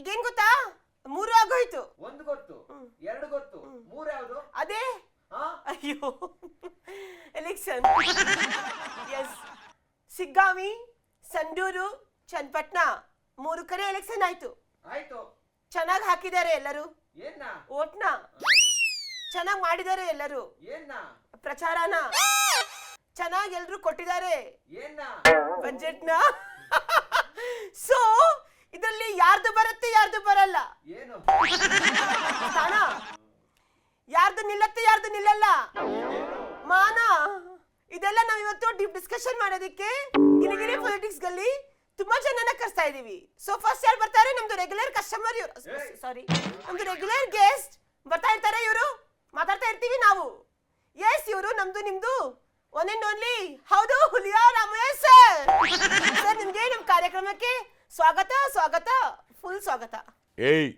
ಈಗೇನ್ ಗೊತ್ತಾ? ಮೂರು ಆಗೋಯ್ತು. ಒಂದು ಗೊತ್ತು ಎರಡು ಗೊತ್ತು ಮೂರು ಯಾವುದು? ಅದೇ? ಅಯ್ಯೋ. ಎಲೆಕ್ಷನ್. ಎಸ್ ಸಿಗ್ಗಾವಿ ಸಂಡೂರು ಚನ್ನಪಟ್ಟಣ ಮೂರು ಕಡೆ ಎಲೆಕ್ಷನ್ ಆಯ್ತು. ಆಯ್ತು. ಚೆನ್ನಾಗಿ ಹಾಕಿದ್ದಾರೆ ಎಲ್ಲರೂ. ಓಟ್ನ. ಚೆನ್ನಾಗಿ ಮಾಡಿದ್ದಾರೆ ಎಲ್ಲರೂ. ಪ್ರಚಾರನ. ಚೆನ್ನಾಗಿ ಎಲ್ರು ಕೊಟ್ಟಿದ್ದಾರೆ. ಬಜೆಟ್ನ ಸೊ ಇದರಲ್ಲಿ ಯಾರ್ದು ಬರುತ್ತೆ ಯಾರ್ದು ಬರಲ್ಲ. ಸ್ಥಾನ ಯಾರ್ದು ನಿಲ್ಲತ್ತೆ ಯಾರ್ದು ನಿಲ್ಲಲ್ಲ? ಮಾನ? ಇದೆಲ್ಲ ನಾವು ಇವತ್ತು ಡೀಪ್ ಡಿಸ್ಕಷನ್ ಮಾಡೋದಕ್ಕೆ ಗಿರಿಗಿರಿ ಪೊಲಿಟಿಕ್ಸ್ ಗಲ್ಲಿ ತುಂಬಾ ಜನನ ಕರ್ಸ್ತಾ ಇದೀವಿ. ಸೊ ಫಸ್ಟ್ ಯಾರು ಬರ್ತಾರೆ? ನಮ್ದು ರೆಗ್ಯುಲರ್ ಕಸ್ಟಮರ್ ಇವರು. ಸಾರಿ ನಮ್ದು ರೆಗ್ಯುಲರ್ ಗೆಸ್ಟ್ ಬರ್ತಾ ಇರ್ತಾರೆ ಇವರು. ಮಾತಾಡ್ತಾ ಇರ್ತೀವಿ ನಾವು. ಎಸ್ ಇವರು ನಮ್ದು ನಿಮ್ದು ಒನ್ ಅಂಡ್ ಓನ್ಲಿ ಹೌದು ಹುಲಿಯಾ ರಾಮಯ್ಯ ಸರ್ ಸರ್ ನಿಮ್ಗೆ ನಮ್ ಕಾರ್ಯಕ್ರಮಕ್ಕೆ ಸ್ವಾಗತ ಸ್ವಾಗತ ಫುಲ್ ಸ್ವಾಗತ. ಏಯ್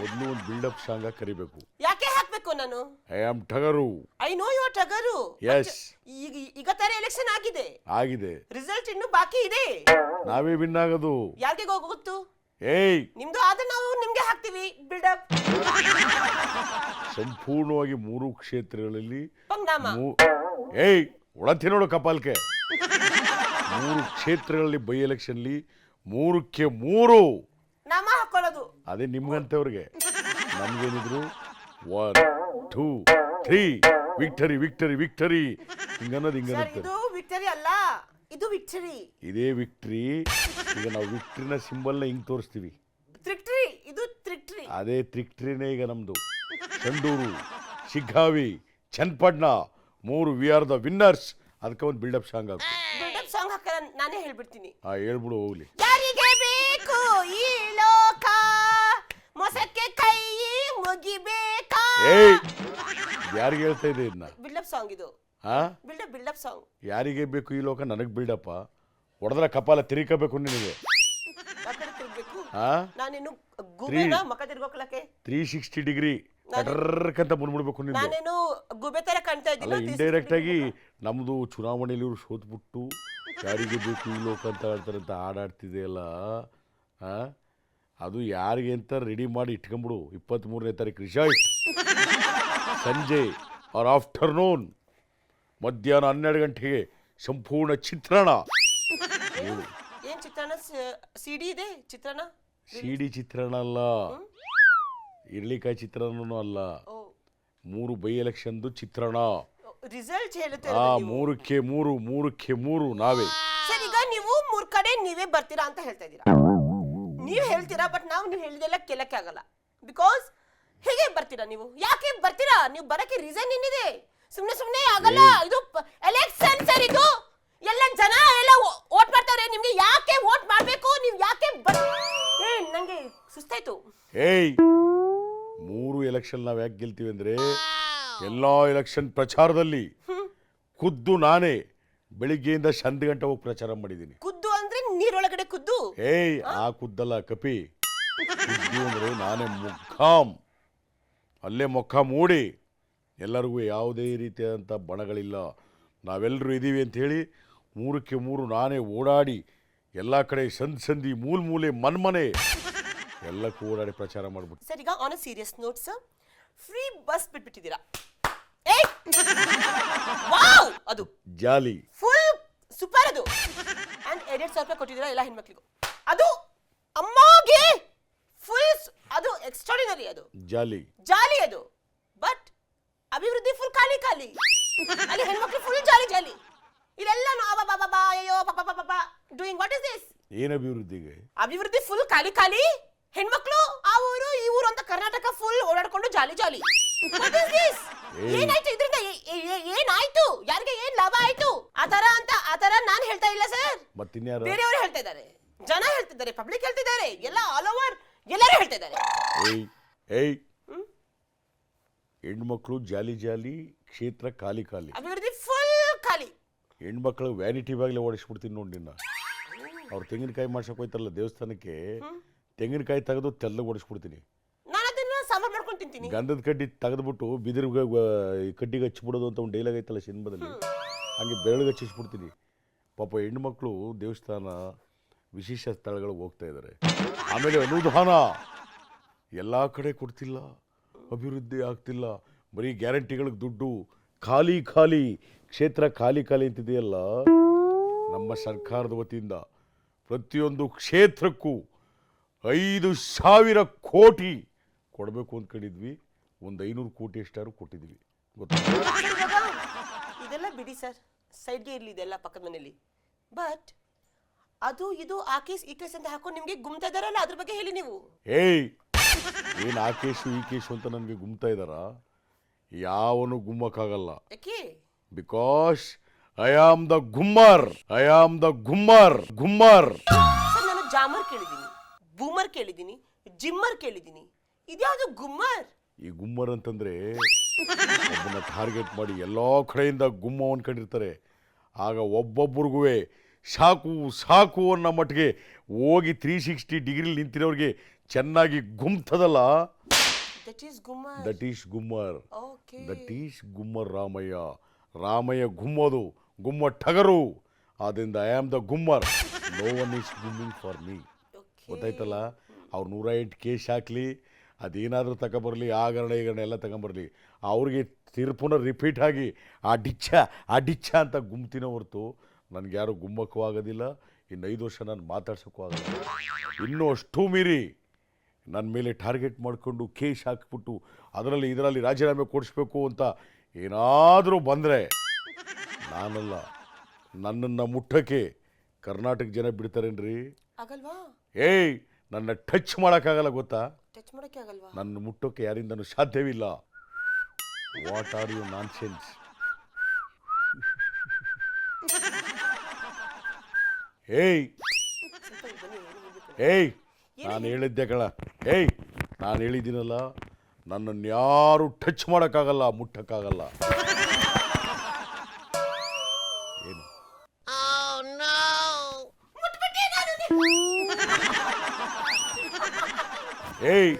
ಮೊದಲು ಒಂದು ಬಿಲ್ಡಪ್ ಸಾಂಗ ಕರಿಬೇಕು. ಯಾಕೆ ಹಾಕ್ಬೇಕು ನಾನು? ಐ ಆಮ್ ಟಗರು ಐ ನೋ ಯುವರ್ ಟಗರು ಎಸ್ ಈಗ ಈಗ ತರ ಎಲೆಕ್ಷನ್ ಆಗಿದೆ. ಆಗಿದೆ. ರಿಸಲ್ಟ್ ಇನ್ನು ಬಾಕಿ ಇದೆ. ನಾವೇ ವಿನ್ ಆಗೋದು. ಯಾರಿಗೆ ಗೊತ್ತು? ಏಯ್. ನಿಮ್ದು ಆದ್ರೆ ನಾವು ನಿಮ್ಗೆ ಹಾಕ್ತಿವಿ ಅಪ್ ಸಂಪೂರ್ಣವಾಗಿ ಮೂರು ಕ್ಷೇತ್ರಗಳಲ್ಲಿ ಮೂ- ಏಯ್ ಒಳತಿ ನೋಡು ಕಪಾಲ್ಕೆ ಮೂರು ಕ್ಷೇತ್ರಗಳಲ್ಲಿ ಬೈ ಎಲೆಕ್ಷನ್ಲಿ ಮೂರಕ್ಕೆ ಮೂರು. ಹಾಕೊಳ್ಳೋದು. ಅದೇ ನಿಮ್ಗಂತವ್ರಿಗೆ. ನಮ್ಗೇನಿದ್ರು? One two three victory victory victory ಹಿಂಗನ್ನೋದು sir ಹಿಂಗನ್ನುತ್ತೆ ಇದು ವಿಕ್ಟರಿ ಅಲ್ಲ ಇದು ವಿಕ್ಟರಿ ಇದೇ ವಿಕ್ಟ್ರಿ ಈಗ ನಾವು ವಿಕ್ಟ್ರಿನ ಸಿಂಬಲ್ನ ಹಿಂಗ್ ತೋರಿಸ್ತೀವಿ. ತ್ರಿಕ್ಟ್ರಿ ಇದು ತ್ರಿಕ್ಟ್ರಿ ಅದೇ ತ್ರಿಕ್ಟ್ರಿನೇ ಈಗ ನಮ್ದು. ಚಂಡೂರು ಶಿಗ್ಗಾವಿ ಚನ್ನಪಟ್ಟಣ ಮೂರು ವಿ ಆರ್ ದ ವಿನ್ನರ್ಸ್ ಅದಕ್ಕೆ ಒಂದು ಬಿಲ್ಡಪ್ ಸಾಂಗ್ ಆಗುತ್ತೆ ಬಿಲ್ಡಪ್ ಸಾಂಗ್ ಹಾಕ ನಾನೇ ಹೇಳ್ಬಿಡ್ತೀನಿ. ಆ ಹೇಳ್ಬಿಡು ಹೋಗ್ಲಿ ಬೇಕು ಈ ಲೋಕ ಮೊಸಕ್ಕೆ ಕೈ ಮುಗಿಬೇಕಾ ಏಯ್ ಯಾರಿಗೆ ಹೇಳ್ತಾ ಇದೆ ಇದನ್ನ? ಬಿಲ್ಡಪ್ ಸಾಂಗ್ ಇದು. ಹಾ? ಬಿಲ್ಡಪ್ ಬಿಲ್ಡಪ್ ಸಾಂಗ್ ಯಾರಿಗೆ ಬೇಕು ಈ ಲೋಕ ನನಗೆ ಬಿಲ್ಡಪ್ಪ ಹೊಡೆದ್ರ ಕಪಾಲ ತಿರುಗಬೇಕು ನಿನಗೆ. ಕಡೆ ತಿರ್ಗ್ಬೇಕು. ಹಾ? ನಾನೇನು ಗುಬೆನ ಮಕ ತಿರ್ಗೋಕ್ಲಕ್ಕೆ. ತ್ರೀ ಸಿಕ್ಸ್ಟಿ ಡಿಗ್ರಿ ಕಟರ್ಕಂತ ಬಂದ್ಬಿಡ್ಬೇಕು ನಿಂದು. ನಾನೇನು ಗುಬೆ ತರ ಕಾಣ್ತಾ ಅಲ್ಲ ಇದ್ದೀನಿ ಇಂಡೈರೆಕ್ಟ್ ಆಗಿ ನಮ್ದು ಚುನಾವಣೆಯಲ್ಲಿ ಇವ್ರು ಸೋತ್ಬಿಟ್ಟು ಯಾರಿಗೆ ಬೇಕು ಈ ಲೋಕ ಅಂತ ಹೇಳ್ತಾರೆ ಅಂತ ಹಾಡಾಡ್ತಿದೆಯಲ್ಲ ಆ? ಅದು ಯಾರಿಗೆ ಅಂತ ರೆಡಿ ಮಾಡಿ ಇಟ್ಕೊಂಬಿಡು ಇಪ್ಪತ್ತ್ಮೂರನೇ ತಾರೀಕು ರಿಸಲ್ಟ್ ಸಂಜೆ ಆರ್ ಆಫ್ಟರ್ನೂನ್ ಮಧ್ಯಾಹ್ನ ಹನ್ನೆರಡು ಗಂಟೆಗೆ ಸಂಪೂರ್ಣ ಚಿತ್ರಣ. ಏನ್ ಚಿತ್ರಾನ್ನ ಸಿಡಿ ಇದೆ ಚಿತ್ರಾನ್ನ ಸಿಡಿ ಚಿತ್ರಣ ಅಲ್ಲ. ಇರ್ಲಿಕಾಯಿ ಚಿತ್ರಣನೂ ಅಲ್ಲ. ಓ. ಮೂರು ಬೈ ಎಲೆಕ್ಷನ್ದು ಚಿತ್ರಣ. ರಿಸಲ್ಟ್ ಹೇಳುತ್ತೆ ಆ ಮೂರಕ್ಕೆ ಮೂರು ಮೂರಕ್ಕೆ ಮೂರು ನಾವೇ. ಸರ್ ಈಗ ನೀವು ಮೂರ್ ಕಡೆ ನೀವೇ ಬರ್ತೀರಾ ಅಂತ ಹೇಳ್ತಾ ಇದ್ದೀರಾ. ನೀವ್ ಹೇಳ್ತೀರಾ ಬಟ್ ನಾವು ನೀವು ಹೇಳಿದೆಲ್ಲ ಕೇಳಕ್ಕೆ ಆಗಲ್ಲ. ಬಿಕಾಸ್ ಹೇಗೆ ಬರ್ತೀರಾ ನೀವು? ಯಾಕೆ ಬರ್ತೀರಾ? ನೀವು ಬರಕ್ಕೆ ರೀಸನ್ ಏನಿದೆ? ಸುಮ್ನೆ ಸುಮ್ನೆ ಆಗಲ್ಲ. ಇದು ಎಲೆಕ್ಷನ್ ಸರ್ ಇದು. ಎಲ್ಲ ಜನ ಎಲ್ಲ ವೋಟ್ ಮಾಡ್ತಾರೆ. ನಿಮ್ಗೆ ಯಾಕೆ ವೋಟ್ ಮಾಡ್ಬೇಕು? ನೀವು ಯಾಕೆ ಬರ್ ಏ ನಂಗೆ ಸುಸ್ತಾಯ್ತು. ಏಯ್ ಮೂರು ಎಲೆಕ್ಷನ್ ನಾವು ಯಾಕೆ ಗೆಲ್ತೀವಿ ಅಂದ್ರೆ ಎಲ್ಲಾ ಎಲೆಕ್ಷನ್ ಪ್ರಚಾರದಲ್ಲಿ ಖುದ್ದು ನಾನೇ ಬೆಳಿಗ್ಗೆಯಿಂದ ಸಂಧಿ ಗಂಟೆ ಹೋಗಿ ಪ್ರಚಾರ ಮಾಡಿದ್ದೀನಿ. ಕುದ್ದು ಅಂದ್ರೆ ನೀರೊಳಗಡೆ ಕುದ್ದು ಏಯ್ ಆ ಖುದ್ದಲ್ಲ ಕಪಿ. ಖುದ್ದು ಅಂದ್ರೆ ನಾನೇ ಮುಖಾಮ್. ಅಲ್ಲೇ ಮುಖ ಮೂಡಿ ಎಲ್ಲರಿಗೂ ಯಾವುದೇ ರೀತಿಯಾದಂಥ ಬಣಗಳಿಲ್ಲ. ನಾವೆಲ್ಲರೂ ಇದ್ದೀವಿ ಅಂಥೇಳಿ ಹೇಳಿ ಮೂರಕ್ಕೆ ಮೂರು ನಾನೇ ಓಡಾಡಿ ಎಲ್ಲ ಕಡೆ ಸಂದ್ ಸಂದಿ ಮೂಲ್ ಮೂಲೆ ಮನ್ಮನೆ ಎಲ್ಲಕ್ಕೂ ಓಡಾಡಿ ಪ್ರಚಾರ ಮಾಡ್ಬಿಟ್ಟು. ಸರ್ ಈಗ on serious note sir free bus ಬಿಟ್ಬಿಟ್ಟಿದ್ದೀರಾ? ಏಯ್ ವಾವ್! ಅದು ಜಾಲಿ. ಫುಲ್ ಸೂಪರ್ ಅದು. ಅಂಡ್ ಸಾವಿರ ರೂಪಾಯಿ ಕೊಟ್ಟಿದ್ದೀರಾ ಎಲ್ಲ ಹೆಣ್ಮಕ್ಳಿಗೂ? ಅದು ಅಮ್ಮಗೆ ಫುಲ್ ಅದು ಎಕ್ಸ್ಟ್ರಾಡಿನರಿ ಅದು. ಜಾಲಿ. ಜಾಲಿ ಅದು. ಬಟ್ ಅಭಿವೃದ್ಧಿ ಫುಲ್ ಖಾಲಿ ಖಾಲಿ. ಅಲ್ಲಿ ಹೆಣ್ಮಕ್ಳು ಫುಲ್ ಜಾಲಿ ಜಾಲಿ. ಇಲ್ಲೆಲ್ಲ ಬಾ ಅಯ್ಯೋ ಪಾಪ ಪಾಪ ಡೂಯಿಂಗ್ ವಾಟ್ ಇಸ್ ದಿಸ್ ಏನು ಅಭಿವೃದ್ಧಿಗೆ? ಅಭಿವೃದ್ಧಿ ಫುಲ್ ಖಾಲಿ ಖಾಲಿ. ಹೆಣ್ಮಕ್ಳು ಆ ಊರು ಈ ಊರು ಅಂತ ಕರ್ನಾಟಕ ಫುಲ್ ಓಡಾಡ್ಕೊಂಡು ಜಾಲಿ ಜಾಲಿ. Is this? ಏಯ್. ಏನಾಯ್ತು ಇದ್ರಿಂದ? ಏನಾಯ್ತು? ಯಾರಿಗೆ ಏನ್ ಲಾಭ ಆಯ್ತು? ಆತರ ಅಂತ ಆತರ ನಾನು ಹೇಳ್ತಾ ಇಲ್ಲ ಸರ್ ಮತ್ತಿನ್ಯಾರು? ಬೇರೆಯವರು ಹೇಳ್ತಾ ಇದ್ದಾರೆ. ಜನ ಹೇಳ್ತಿದ್ದಾರೆ ಪಬ್ಲಿಕ್ ಹೇಳ್ತಿದ್ದಾರೆ. ಎಲ್ಲ ಆಲ್ ಓವರ್ ಎಲ್ಲರೂ ಹೇಳ್ತಾ ಇದ್ದಾರೆ ಏಯ್. ಏಯ್ ಹೆಣ್ಮಕ್ಳು ಜಾಲಿ ಜಾಲಿ ಕ್ಷೇತ್ರ ಖಾಲಿ ಖಾಲಿ. ಅಭಿವೃದ್ಧಿ ಫುಲ್ ಖಾಲಿ. ಹೆಣ್ಮಕ್ಳು ವ್ಯಾನಿಟಿ ಬಾಗ್ಲೆ ಓಡಿಸ್ಬಿಡ್ತೀನಿ ನೋಡಿ ನಿನ್ನ. ಅವ್ರು ತೆಂಗಿನಕಾಯಿ ಮಾಡ್ಸಕ್ ಹೋಯ್ತಾರಲ್ಲ ದೇವಸ್ಥಾನಕ್ಕೆ ತೆಂಗಿನಕಾಯಿ ತೆಗೆದು ತೆಲ್ಲಗೆ ಓಡಿಸ್ಬಿಡ್ತೀನಿ. ನಾನು ಅದನ್ನ ಸಾಂಬಾರ್ ಮಾಡ್ಕೊಂಡು ತಿಂತೀನಿ. ಗಂಧದ ಕಡ್ಡಿ ತೆಗೆದ್ಬಿಟ್ಟು ಬಿದಿರು ಕಡ್ಡಿಗೆ ಹಚ್ಚಿಬಿಡೋದು ಅಂತ ಒಂದು ಡೈಲಾಗ್ ಐತಲ್ಲ ಸಿನಿಮಾದಲ್ಲಿ? ಹಂಗೆ ಬೆರಳಿಗೆ ಹಚ್ಚಿಸ್ಬಿಡ್ತೀನಿ. ಪಾಪ ಹೆಣ್ಮಕ್ಳು ದೇವಸ್ಥಾನ ವಿಶೇಷ ಸ್ಥಳಗಳಿಗೆ ಹೋಗ್ತಾ ಇದ್ದಾರೆ. ಆಮೇಲೆ ಅನುದಾನ ಎಲ್ಲ ಕಡೆ ಕೊಡ್ತಿಲ್ಲ, ಅಭಿವೃದ್ಧಿ ಆಗ್ತಿಲ್ಲ. ಬರೀ ಗ್ಯಾರಂಟಿಗಳಿಗೆ ದುಡ್ಡು, ಖಾಲಿ ಖಾಲಿ, ಕ್ಷೇತ್ರ ಖಾಲಿ ಖಾಲಿ ಅಂತಿದೆಯಲ್ಲ. ನಮ್ಮ ಸರ್ಕಾರದ ವತಿಯಿಂದ ಪ್ರತಿಯೊಂದು ಕ್ಷೇತ್ರಕ್ಕೂ ಐದು ಸಾವಿರ ಕೋಟಿ ಕೊಡಬೇಕು ಅಂದ್ಕೊಂಡಿದ್ವಿ. ಒಂದು ಐನೂರು ಕೋಟಿ ಎಷ್ಟಾದ್ರು ಕೊಟ್ಟಿದ್ವಿ. ಗೊತ್ತಾ? ಇದೆಲ್ಲ ಬಿಡಿ ಸರ್. ಸೈಡ್ಗೆ ಇರಲಿ, ಇದೆಲ್ಲ ಪಕ್ಕದ ಮನೆಯಲ್ಲಿ. ಬಟ್ ಅದು ಇದು ಆ ಕೇಸ್ ಈ ಕೇಸ್ ಅಂತ ಹಾಕೊಂಡು ನಿಮಗೆ ಗುಮ್ತಾ ಇದಾರಲ್ಲ? ಅದ್ರ ಬಗ್ಗೆ ಹೇಳಿ ನೀವು. ಏಯ್ ಏನು ಆ ಕೇಸು ಈ ಕೇಸು ಅಂತ ನನಗೆ ಗುಮ್ತಾ ಇದ್ದಾರಾ ಯಾವನು ಗುಮ್ಮಕ್ಕಾಗಲ್ಲ. ಯಾಕೆ? ಬಿಕಾಸ್ ಐ ಆಮ್ ದ ಗುಮ್ಮರ್ ಐ ಆಮ್ ದ ಗುಮ್ಮರ್ ಗುಮ್ಮರ್ ಸರ್ ನಾನು ಜಾಮರ್ ಕೇಳಿದ್ದೀನಿ. ಬೂಮರ್ ಕೇಳಿದ್ದೀನಿ. ಜಿಮ್ಮರ್ ಕೇಳಿದ್ದೀನಿ. ಇದ್ಯಾವುದು ಗುಮ್ಮರ್ ಈ ಗುಮ್ಮರ್ ಅಂತಂದ್ರೆ ಒಬ್ಬನ ಟಾರ್ಗೆಟ್ ಮಾಡಿ ಎಲ್ಲ ಕಡೆಯಿಂದ ಗುಮ್ಮ ಅನ್ಕೊಂಡಿರ್ತಾರೆ. ಆಗ ಒಬ್ಬೊಬ್ರಿಗೂ ಸಾಕು ಸಾಕು ಅನ್ನೋ ಮಟ್ಟಿಗೆ ಹೋಗಿ ತ್ರೀ ಸಿಕ್ಸ್ಟಿ ಡಿಗ್ರಿಲಿ ನಿಂತಿರೋರಿಗೆ ಚೆನ್ನಾಗಿ ಗುಮ್ತದಲ್ಲ? ದಟ್ ಈಸ್ ಗುಮ್ಮರ್. ದಟ್ ಈಸ್ ಗುಮ್ಮರ್. ರಾಮಯ್ಯ. ರಾಮಯ್ಯ ಗುಮ್ಮೋದು ಗುಮ್ಮ ಟಗರು ಆದ್ದರಿಂದ ಐ ಆಮ್ ದ ಗುಮ್ಮರ್. ನೋ ಒನ್ ಈಸ್ ಗುಮ್ಮಿಂಗ್ ಫಾರ್ ಮೀ ಗೊತ್ತಾಯ್ತಲ್ಲ? ಅವ್ರು ನೂರ ಎಂಟು ಕೇಸ್ ಹಾಕ್ಲಿ ಅದೇನಾದರೂ ತಗೊಬರಲಿ ಆಗರಣೆ ಈಗರಣೆ ಎಲ್ಲ ತಗೊಂಬರಲಿ. ಅವ್ರಿಗೆ ತಿರ್ಪುನ ರಿಪೀಟ್ ಆಗಿ ಆ ಡಿಚ್ಚ ಆ ಡಿಚ್ಚ ಅಂತ ಗುಮ್ತಿನ ಹೊರತು ನನಗೆ ಯಾರು ಗುಮ್ಮಕ್ಕೂ ಆಗೋದಿಲ್ಲ ಇನ್ನು ಐದು ವರ್ಷ ನಾನು ಮಾತಾಡ್ಸೋಕ್ಕೂ ಆಗೋದಿಲ್ಲ. ಇನ್ನೂ ಅಷ್ಟು ಮೀರಿ ನನ್ನ ಮೇಲೆ ಟಾರ್ಗೆಟ್ ಮಾಡಿಕೊಂಡು ಕೇಶ್ ಹಾಕಿಬಿಟ್ಟು ಅದರಲ್ಲಿ ಇದರಲ್ಲಿ ರಾಜೀನಾಮೆ ಕೊಡಿಸ್ಬೇಕು ಅಂತ ಏನಾದರೂ ಬಂದರೆ ನಾನಲ್ಲ ನನ್ನನ್ನು ಮುಟ್ಟಕ್ಕೆ ಕರ್ನಾಟಕ ಜನ ಬಿಡ್ತಾರೇನ್ರಿ? ಆಗಲ್ವಾ? ಏಯ್ ನನ್ನ ಟಚ್ ಮಾಡೋಕ್ಕಾಗಲ್ಲ ಗೊತ್ತಾ? ಟಚ್ ಮಾಡಕ್ಕೆ ಆಗಲ್ವಾ? ನನ್ನ ಮುಟ್ಟೋಕ್ಕೆ ಯಾರಿಂದನೂ ಸಾಧ್ಯವಿಲ್ಲ. What are you nonsense ಹೇಳ್ಬೇಕು? ಏಯ್ ನಾನು ಹೇಳಿದ್ದೆ ಕಳ. ಹೇಯ್. ನಾನು ಹೇಳಿದ್ದೀನಲ್ಲ ನನ್ನನ್ನು ಯಾರು ಟಚ್ ಮಾಡೋಕ್ಕಾಗಲ್ಲ ಮುಟ್ಟಕ್ಕಾಗಲ್ಲ. ಏನು? ಏಯ್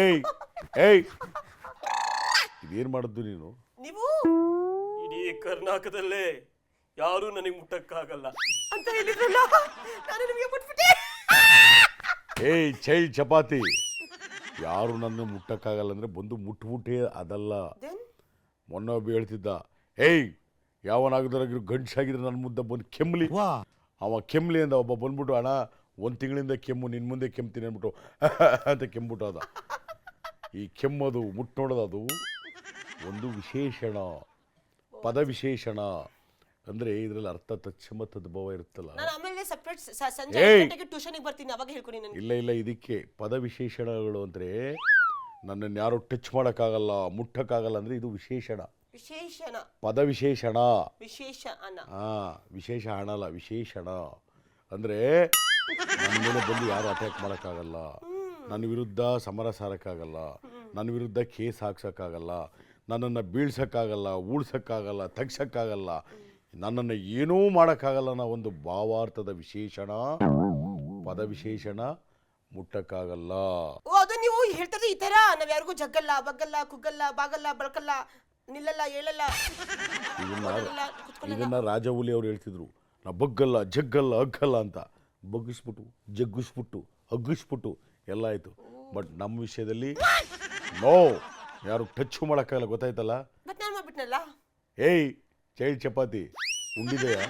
ಏಯ್ ಏಯ್ ಇದೇನು ಮಾಡಿದ್ದು ನೀನು? ಕರ್ನಾಟಕದಲ್ಲೇ ಯಾರು ನನಗೆ ಮುಟ್ಟಕ್ಕಾಗಲ್ಲ. ಅಂತ ಹೇಳಿದ್ರಲ್ಲ ನಾನು ನಿಮಗೆ ಮುಟ್ಬಿಟ್ಟೆ. ಏಯ್ ಚೈಲ್ಡ್ ಚಪಾತಿ. ಯಾರು ನನ್ನ ಮುಟ್ಟಕ್ಕಾಗಲ್ಲ ಅಂದರೆ ಬಂದು ಮುಟ್ಬಿಟ್ಟೆ ಅದಲ್ಲ. ಮೊನ್ನೆ ಒಬ್ಬ ಹೇಳ್ತಿದ್ದ ಏಯ್ ಯಾವನಾಗದ್ರಾಗಿರೋ ಗಂಡ್ಸಾಗಿದ್ರೆ ನನ್ನ ಮುದ್ದೆ ಬಂದು ಕೆಮ್ಮಲಿ ಅವ ಕೆಮ್ಮಲಿ ಅಂದ ಒಬ್ಬ ಬಂದ್ಬಿಟ್ಟು ಅಣ್ಣ ಒಂದು ತಿಂಗಳಿಂದ ಕೆಮ್ಮು ನಿನ್ನ ಮುಂದೆ ಕೆಮ್ತೀನಿ ಅಂದ್ಬಿಟ್ಟು ಅಂತ ಕೆಮ್ಬಿಟ್ಟು ಅದ ಈ ಕೆಮ್ಮದು ಮುಟ್ಟು ನೋಡೋದು ಅದು ಒಂದು ವಿಶೇಷಣ. ಪದ ಅಂದ್ರೆ ಇದ್ರಲ್ಲಿ ಅರ್ಥ ತಕ್ಷಮ ತದ್ಭವ ಇರುತ್ತಲ್ಲ. ನಾನು ಆಮೇಲೆ ಸೆಪರೇಟ್ ಸಂಜೆ ಏಯ್! ಟ್ಯೂಷನ್ಗೆ ಬರ್ತೀನಿ ಅವಾಗ ಹೇಳ್ಕೊಡಿ ನನಗೆ. ಇಲ್ಲ ಇಲ್ಲ ಇದಕ್ಕೆ ಪದವಿಶೇಷಣಗಳು ಅಂದ್ರೆ ಅಂದರೆ ನನ್ನನ್ನು ಯಾರು ಟಚ್ ಮಾಡೋಕ್ಕಾಗಲ್ಲ ಮುಟ್ಟಕ್ಕಾಗಲ್ಲ ಅಂದ್ರೆ ಇದು ವಿಶೇಷಣ. ವಿಶೇಷಣ. ಪದ ವಿಶೇಷಣ. ವಿಶೇಷ ಅನ್ನ ಹಾಂ ವಿಶೇಷ ಹಣ ಅಲ್ಲ ವಿಶೇಷಣ. ಅಂದ್ರೆ ನನ್ನ ಮೇಲೆ ಬಂದು ಯಾರು ಅಟ್ಯಾಕ್ ಮಾಡೋಕ್ಕಾಗಲ್ಲ. ನನ್ನ ವಿರುದ್ಧ ಸಮರ ಸಾರಕ್ಕಾಗಲ್ಲ ನನ್ನ ವಿರುದ್ಧ ಕೇಸ್ ಹಾಕ್ಸೋಕ್ಕಾಗಲ್ಲ. ನನ್ನನ್ನು ಬೀಳ್ಸೋಕ್ಕಾಗಲ್ಲ ಉಳ್ಸೋಕ್ಕಾಗಲ್ಲ ತಗ್ಸೋಕ್ಕಾಗಲ್ಲ. ನನ್ನನ್ನು ಏನೂ ಮಾಡೋಕ್ಕಾಗಲ್ಲ ಅನ್ನೋ ಒಂದು ಭಾವಾರ್ಥದ ವಿಶೇಷಣ ಪದ ವಿಶೇಷಣ ಮುಟ್ಟಕ್ಕಾಗಲ್ಲ. ಓ ಅದು ನೀವು ಹೇಳ್ತದೆ ಈ ತರ. ನಾವ್ ಯಾರಿಗೂ ಜಗ್ಗಲ್ಲ ಬಗ್ಗಲ್ಲ ಕುಗ್ಗಲ್ಲ ಬಾಗಲ್ಲ ಬಳಕಲ್ಲ ನಿಲ್ಲಲ್ಲ ಹೇಳಲ್ಲ ಇದನ್ನ. ಇದನ್ನ ರಾಜಹುಲಿ ಅವ್ರು ಹೇಳ್ತಿದ್ರು. ನಾ ಬಗ್ಗಲ್ಲ ಜಗ್ಗಲ್ಲ ಅಗ್ಗಲ್ಲ ಅಂತ. ಬಗ್ಗಿಸ್ಬಿಟ್ಟು ಜಗ್ಗಿಸ್ಬಿಟ್ಟು ಅಗ್ಗಿಸ್ಬಿಟ್ಟು ಎಲ್ಲ ಆಯಿತು. ಬಟ್ ನಮ್ಮ ವಿಷಯದಲ್ಲಿ ನೋ. ಯಾರು ಟಚ್ ಮಾಡೋಕ್ಕಾಗಲ್ಲ ಗೊತ್ತಾಯ್ತಲ್ಲ? ಮತ್ ನಾನು ಮಾಡ್ಬಿಟ್ನಲ್ಲ? ಏಯ್ ಚೈಲ್ಡ್ ಚಪಾತಿ. ಉಂಡಿದೆಯಾ?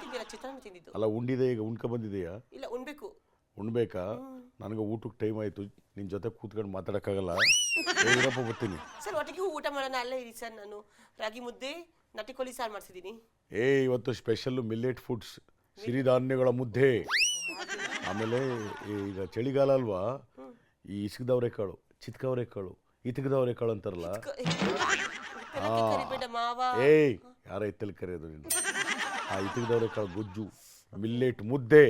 ತಿಂದಿಲ್ಲ ಚಿತ್ರಾನ್ನ ತಿಂದಿದ್ದು. ಅಲ್ಲ ಉಂಡಿದೆ ಈಗ ಉಂಡ್ಕೊ ಬಂದಿದೆಯಾ? ಇಲ್ಲ ಉಣ್ಬೇಕು. ಉಣ್ಬೇಕಾ? ನನಗೆ ಊಟಕ್ಕೆ ಟೈಮ್ ಆಯಿತು. ನಿನ್ನ ಜೊತೆ ಕೂತ್ಕೊಂಡು ಮಾತಾಡೋಕ್ಕಾಗಲ್ಲ. ಏ, ಇರಪ್ಪ ಬರ್ತೀನಿ. ಸರ್ ಒಟ್ಟಿಗೆ ಊಟ ಮಾಡೋಣ. ಅಲ್ಲೇ ಇರಿ ಸರ್ ನಾನು. ರಾಗಿ ಮುದ್ದೆ ನಟಿಕೋಳಿ ಸಾರು ಮಾಡ್ಸಿದ್ದೀನಿ. ಏ ಇವತ್ತು ಸ್ಪೆಷಲ್ಲು ಮಿಲ್ಲೆಟ್ ಫುಡ್ಸ್ ಸಿರಿಧಾನ್ಯಗಳ ಮುದ್ದೆ. ಆಮೇಲೆ ಈಗ ಚಳಿಗಾಲ ಅಲ್ವಾ? ಈ ಇಸ್ಕದವರೆ ಕಾಳು. ಚಿತ್ಕವರೆ ಕಾಳು ಇತಕದವರೆ ಕಾಳು ಅಂತಾರಲ್ಲ ಕರಿಬೇಡ ಮಾವ ಏಯ್ ಯಾರ ಇತ್ತಲ್ ಕರೆಯೋದು ನೀನು ಆ ಇತಕದವರೆ ಕಾಳು ಗೊಜ್ಜು ಮಿಲ್ಲೆಟ್ ಮುದ್ದೆ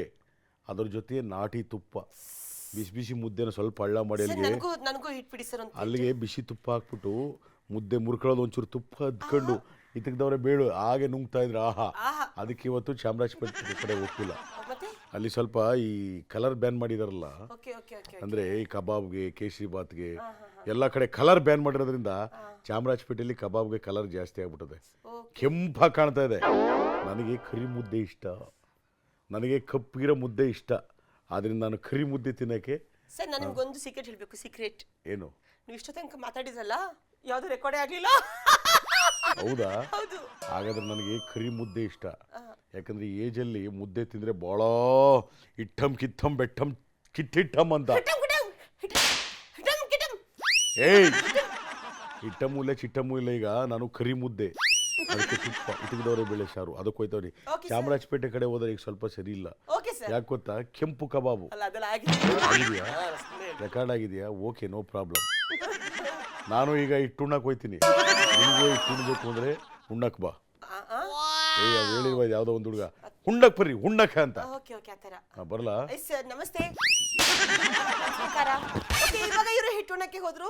ಅದ್ರ ಜೊತೆ ನಾಟಿ ತುಪ್ಪ. ಬಿಸಿ ಬಿಸಿ ಮುದ್ದೆನ ಸ್ವಲ್ಪ ಹಳ್ಳ ಮಾಡಿ ಸರ್ ಅಲ್ಲಿಗೆ ನನಗೂ ನನಗೂ ಇಟ್ಬಿಡಿ ಸರ್ ಅಂತ ಅಲ್ಲಿಗೆ ಬಿಸಿ ತುಪ್ಪ ಹಾಕ್ಬಿಟ್ಟು ಮುದ್ದೆ ಮುರ್ಕೊಳ್ಳೋದು ಒಂಚೂರು ತುಪ್ಪ ಹದ್ಕೊಂಡು ಇತಕ್ದವ್ರೆ ಬೇಳು ಹಾಗೆ ನುಂಗ್ತಾ ಇದ್ರು ಆಹಾ. ಆಹಾ. ಅದಕ್ಕೆ ಇವತ್ತು ಚಾಮರಾಜಪೇಟೆ ಕಡೆ ಹೋಗ್ತಿಲ್ಲ ಮತ್ತೆ? ಅಲ್ಲಿ ಸ್ವಲ್ಪ ಈ ಕಲರ್ ಬ್ಯಾನ್ ಮಾಡಿದಾರಲ್ಲ ಓಕೆ ಓಕೆ ಓಕೆ ಅಂದ್ರೆ ಈ ಕಬಾಬ್ಗೆ ಕೇಸರಿ ಬಾತ್ಗೆ ಎಲ್ಲ ಕಡೆ ಕಲರ್ ಬ್ಯಾನ್ ಮಾಡಿರೋದ್ರಿಂದ ಚಾಮರಾಜಪೇಟೆಯಲ್ಲಿ ಕಬಾಬ್ಗೆ ಕಲರ್ ಜಾಸ್ತಿ ಆಗ್ಬಿಟ್ಟದೆ. ಕೆಂಪಾಗಿ ಕಾಣ್ತಾ ಇದೆ. ನನಗೆ ಕರಿ ಮುದ್ದೆ ಇಷ್ಟ. ನನಗೆ ಕಪ್ಪಿರೋ ಮುದ್ದೆ ಇಷ್ಟ. ಆದ್ರಿಂದ ನಾನು ಕರಿ ಮುದ್ದೆ ತಿನ್ನೋಕ್ಕೆ ಸರ್ ನಾನು ನಿಮ್ಗೊಂದು ಸೀಕ್ರೆಟ್ ಹೇಳಬೇಕು ಸೀಕ್ರೆಟ್ ಏನು? ನೀವು ಇಷ್ಟ ತನಕ ಮಾತಾಡಿದ್ರಲ್ಲ ಯಾವುದು ರೆಕಾರ್ಡೇ ಆಗ್ಲಿಲ್ಲ? ಹೌದಾ? ಹೌದು. ಹಾಗಾದ್ರೆ ನನಗೆ ಕರಿ ಮುದ್ದೆ ಇಷ್ಟ. ಯಾಕಂದ್ರೆ ಈ ಏಜಲ್ಲಿ ಮುದ್ದೆ ತಿಂದರೆ ಭಾಳ ಇಟ್ಟಂ ಕಿತ್ತಂ ಬೆಟ್ಟಂ ಕಿಟ್ಟಿಟ್ಟಂ ಅಂತ. ಏಯ್! ಇಟ್ಟಮೂ ಇಲ್ಲ ಚಿಟ್ಟಮ್ಮು ಇಲ್ಲ ಈಗ ನಾನು ಕರಿ ಮುದ್ದೆ ಅದಕ್ಕೆ ತುಪ್ಪ ಇಟಕದವರೇ ಬೇಳೆ ಸಾರು ಅದಕ್ಕೆ ಹೋಯ್ತವ್ರಿ. Okay, sir. ಚಾಮರಾಜಪೇಟೆ ಕಡೆ ಹೋದ್ರೆ ಈಗ ಸ್ವಲ್ಪ ಸರಿ ಇಲ್ಲ. ಓಕೆ ಸರ್ ಯಾಕೆ ಗೊತ್ತಾ? ಕೆಂಪು ಕಬಾಬು. ಅಲ್ಲ ಅದೆಲ್ಲ ಆಗಿದೆ. ಆಗಿದೆಯಾ? ಹಾ, ಸುಮ್ನೆ ರೆಕಾರ್ಡ್ ಆಗಿದೆಯಾ? ಓಕೆ ನೋ ಪ್ರಾಬ್ಲಮ್ ನಾನು ಈಗ ಇಟ್ಟು ಉಣ್ಣಕ್ಕೆ ಹೋಯ್ತೀನಿ. ನಿಮಗೂ ಇಟ್ಟು ಉಣ್ಬೇಕು ಅಂದರೆ ಉಣ್ಣಕ್ಕೆ ಬಾ. ಆ, ಆ? ಏ ಅವ್ ಹೇಳಿರುವ ಯಾವುದೋ ಒಂದು ಹುಡುಗ. ಹುಣ್ಣಕ್ ಬರ್ರಿ ಹುಣ್ಣಕ್ಕೆ ಅಂತ. ಓಕೆ ಓಕೆ ಆ ಥರ. ಆ, ಬರಲಾ? ಎಸ್ ಸರ್ ನಮಸ್ತೆ. ನಮಸ್ಕಾರ. ಓಕೆ ಇವಾಗ ಇವರು ಹಿಟ್ಟುಣಕ್ಕೆ ಹೋದ್ರು.